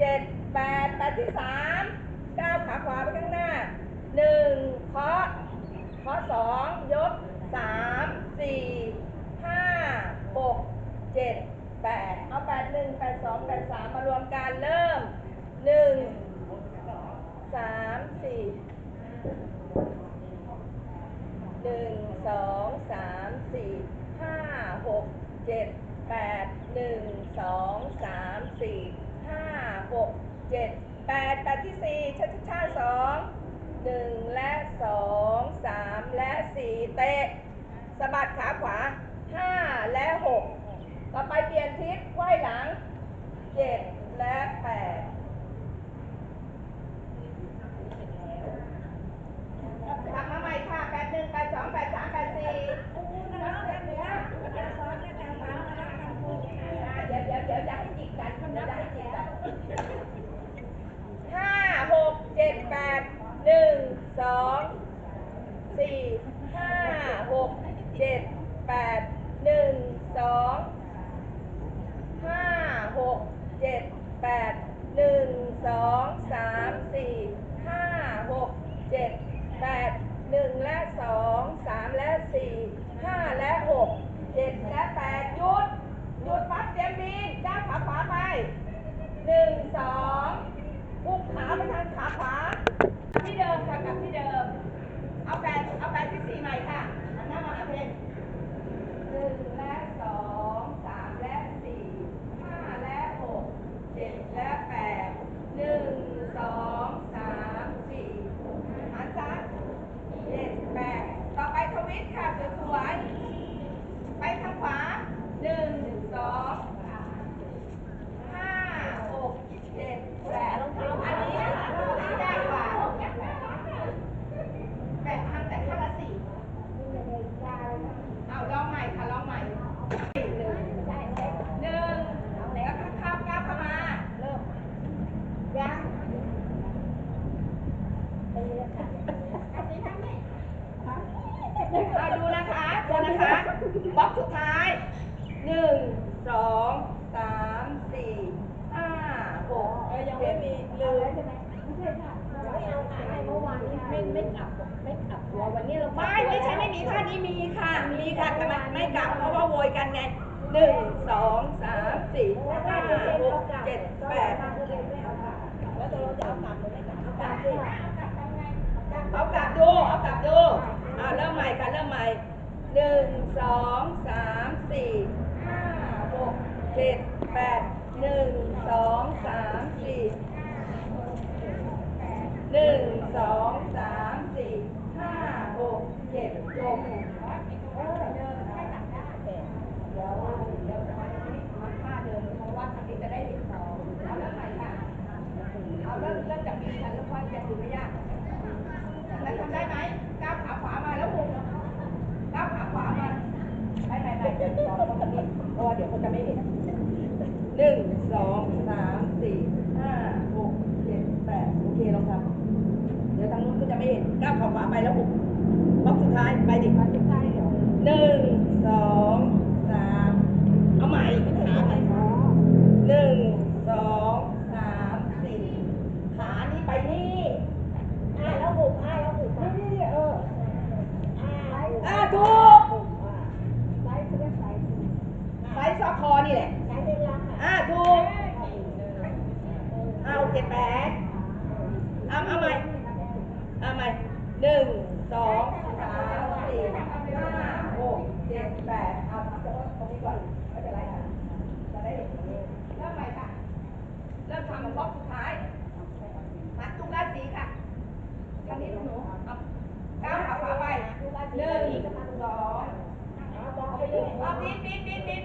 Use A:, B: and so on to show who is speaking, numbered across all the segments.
A: เจ็ดแปดแปดที่สามก้าวขาขวาไปข้างหน้าหนึ่งเคาะเคาะสองยกสามสี่ห้าหกเจ็ดแปดเอาแปดหนึ่งแปดสองแปดสามมารวมกันเริ่มหนึ่งสามสี่หนึ่งสองสามสี่ห้าหกเจ็ดแปดหนึ่งสองสามสี่ ห้าหกเจ็ดแปดแปดที่สี่ช้าช้าสองหนึ่งและสองสามและสี่เตะสะบัดขาขวาห้าและหกต่อไปเปลี่ยนทิศไขว้หลังเจ็ดและแปด กลับมาใหม่ค่ะแปดหนึ่งแปดสองแปดสามแปดสี่เดี๋ยวเดี๋ยวเดี๋ยวจะให้จิกกันเดี๋ยวจะให้จิกกันห้าหกเจ็ดแปดหนึ่ง สองสี่ห้าหกเจ็ดแปดหนึ่งสองห้าหกเจ็ดแปดหนึ่งสองสามสี่ห้าหกเจ็ดแปดหนึ่งและสองสามและสี่ห้าและหกเจ็ดและแปดหยุดหยุดปั๊บเตรียมบินก้าวขาขวาไปหนึ่งสองพุกขาไปทางขาขวาที่เดิมค่ะกลับที่เดิม เอาแปดเอาแปดที่สี่ใหม่ค่ะหันหน้ามาหาเพนหนึ่งและสองสามและสี่ห้าและหกเจ็ดและแปดหนึ่งสองสามสี่หันซ้ายเจ็ดแปดต่อไปทวิตค่ะสวยๆไปทางขวาหนึ่งสองห้าหกเจ็ดแปดอันนี้อันนี้ได้กว่า แบ่งทำแต่ข้างละสี่เอาลองใหม่ค่ะลองใหม่หนึ่งหนึ่งแล้วก็ข้ามก้าวเข้ามา เริ่มยังเอาดูนะคะดู นะคะบล็อกสุดท้ายหนึ่งสองสามสี่ห้าหกยังไม่มีลืม
B: ไม่ไม่กลับไม่กลับตัววันนี้เรา
A: ไม่ไม่ใช่ไม่มีท่านี้มีค่ะมีค่ะแต่มันไม่กลับเพราะว่าโวยกันไงหนึ่งสองสามสี่ห้าหกเจ็ดแปด
B: แล้วตัวเราจะเอากลับหรือไม่กลับเอากลับสิ
A: เอากลับดูเอากลับดูอ่าเริ่มใหม่ค่ะเริ่มใหนึ่งสองสามสี่ห้าหกเจ็ดแปดหนึ่งสองสามสี่หนึ่งสองสามสี่ห้าหกเจ็ดจบเดี๋ยวเดี๋ยวจาทำท่าเดิมเพราะว่าทางนี้จะได้เหรียญทองเอาเริ่มใหม่ค่ะเอาเริ่มเริ่มจากบีค่ะเริ่มว่าจะดูไม่ยาก จะไม่เห็นหนึ่งสองสามสี่ห้าหกเจ็ดแปดโอเคลองทำเดี๋ยวทางนู้นก็จะไม่เห็นก้าวขาขวาไปแล้วหุบบล็อกสุดท้ายไปดิ
B: มาสุดท้ายเดี๋ยว
A: หนึ่งสองสามเอาใหม่ขาใหม่หนึ่งสองสามสี่ขานี่ไปนี่
B: อ่าแล้วหุบอ่าแล้วหุบนี่นี่เอออ่า
A: อ่าถูก
B: ไซส์เขาเรียกไซส์
A: ไซส์ซอกคอนี่แหละ
B: ไซส์เป็นลักอะ
A: อ่าถูกเอาเจ็ดแปดเอาเอาใหม่เอาใหม่หนึ่งสองสามสี่ห้าหกเจ็ดแปดเอาเอาเฉพาะตรงนี้ก่อนไม่เป็นไรค่ะจะได้เห็นตรงนี้เริ่มใหม่ค่ะเริ่มทำบล็อกสุดท้ายมัดตุ้งด้านสีค่ะทางนี้หนูเอาก้าวขาขวาไปหนึ่งสอง
B: เอาบอกไปเลย
A: เอาปีนปีนปีนปีน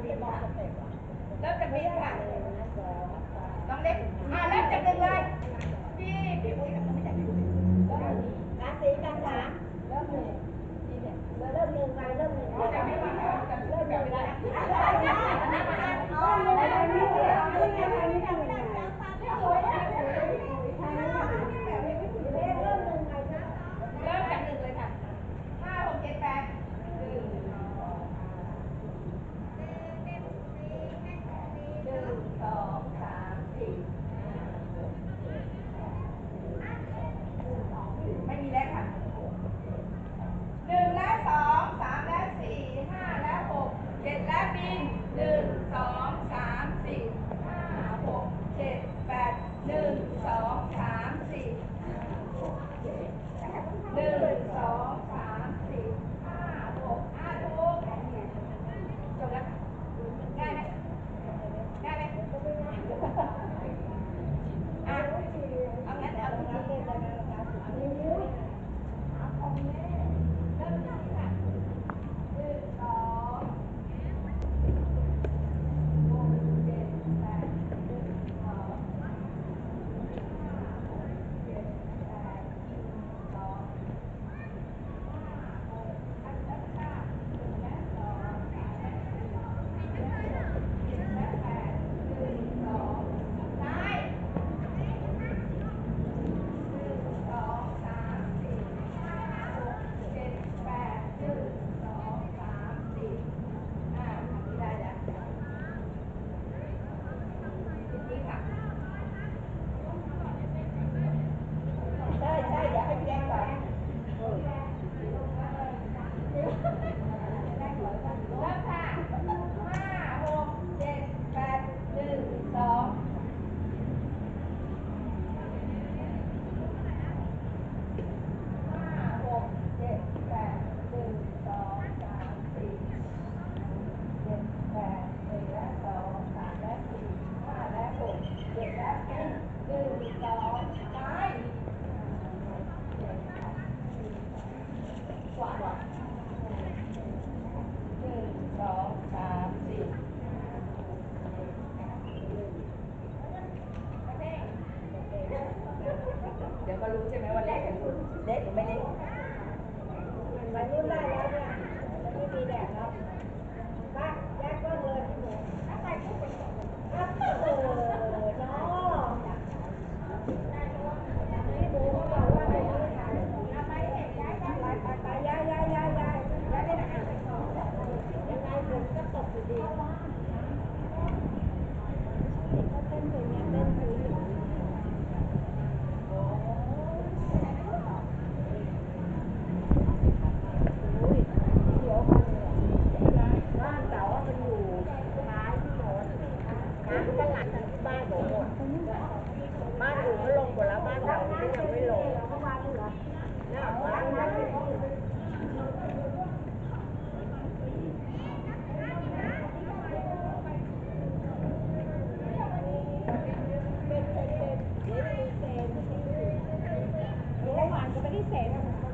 A: เริ่ม
B: จากพี่ค่ะน้องเล็กอ่าเริ่มจากหนึ่งเลย พี่พี่อุ้ยน้องไม่ใช่พี่อุ้ย
A: รา
B: ศีกั
A: น
B: สามเริ่มหนึ่งเริ่มหนึ่งไปเริ่มห
A: นึ่งเริ่มหนึ่งเริ่มห
B: นึ่ง 来，我们来给他们。